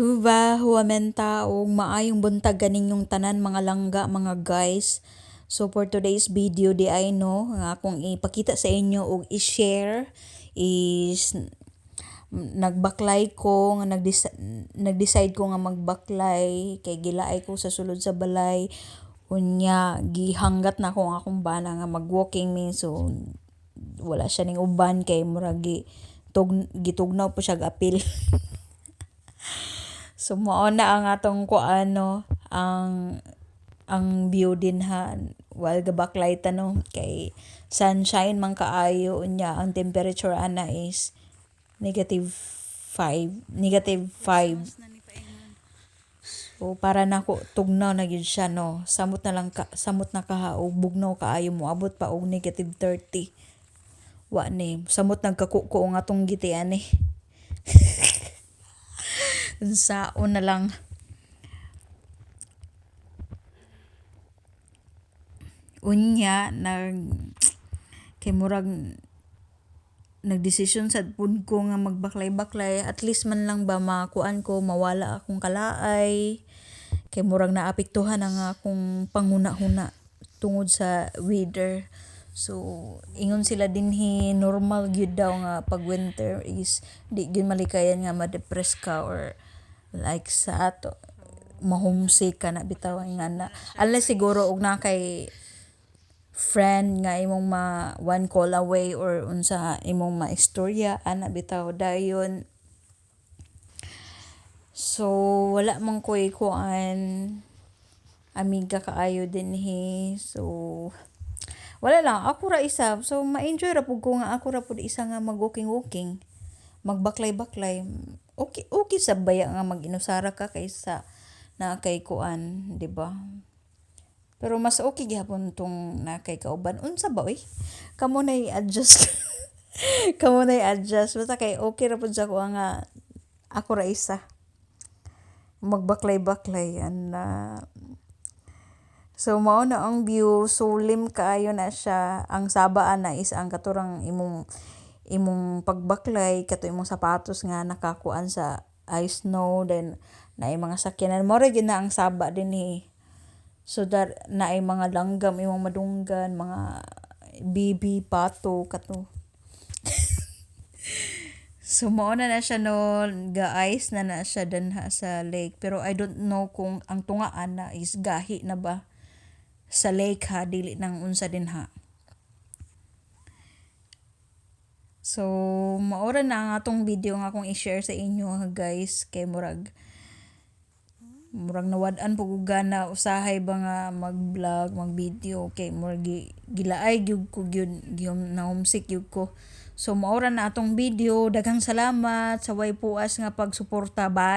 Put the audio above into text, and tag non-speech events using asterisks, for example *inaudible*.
Huwa, huwamenta, o maayong buntag ganing yung tanan mga langga, mga guys. So for today's video di ay no, nga akong ipakita sa inyo o i-share is nagbaklay ko nga nagdecide, ko nga magbaklay kay gilaay ko sa sulod sa balay unya gihanggat na ko nga akong bana nga mag-walking me so wala siya ning uban kay murag gi tug, gitugnaw po siya apil *laughs* So mao na ang atong kuano ang ang view din ha? While gabaklay ta no? Kay sunshine man kaayo unya ang temperature ana is negative 5 negative 5 So para nako tugnaw na gyud siya no? Samot na lang ka, samot na kaha og bugnaw kaayo mo abot pa og negative 30 wa ni samot nagkakuko ang atong giti ani *laughs* Unsaon na lang. Unya nag kay murag nagdesisyon sad pud ko nga magbaklay-baklay. At least man lang ba makuan ko mawala akong kalaay. Kay murag naapektuhan ang akong panghuna-huna tungod sa weather. So, ingon sila dinhi normal gyud daw nga pag winter is di gyud malikayan nga ma-depress ka or like sa ato mahomesick ka na bitaw nga na. Unless siguro og na kay friend nga imong ma one call away or unsa imong maistorya ana bitaw dayon. So wala man koy kuan amiga kaayo dinhi so wala lang ako ra isa. So ma-enjoy ra pud ko nga ako ra pud isa nga mag walking walking magbaklay-baklay. Okay okay sa baya nga mag-inusara ka kaysa na kay kuan di ba? Pero mas okay gyapon tong na kay kauban. Unsa ba oy? Kamo na i-adjust. *laughs* Kamo na i-adjust. Basta kay okay ra pud sa ko nga ako ra isa. Magbaklay-baklay ana. So mao na ang view. Sulim kaayo na siya. Ang sabaan na is ang katurang imong imong pagbaklay kato imong sapatos nga nakakuan sa ice snow then naay mga sakyanan. Mo gyud na ang saba dinhi so that naay mga langgam imong madunggan mga bibi pato kato. *laughs* So mao na na siya no ga-ice na na siya dinha sa lake. Pero I don't know kung ang tungaan na is gahi na ba sa lake ha dili nang unsa dinha. So maora na ang atong video nga akong i-share sa inyo guys. Kay murag murag nawad-an pug og gana usahay ba nga mag-vlog, mag-video. Kay murag gi, gilaay gyud ko gyud gyud na homesick gyud ko. So maora na atong video. Daghang salamat. Sa way puas nga pagsuporta. Bye.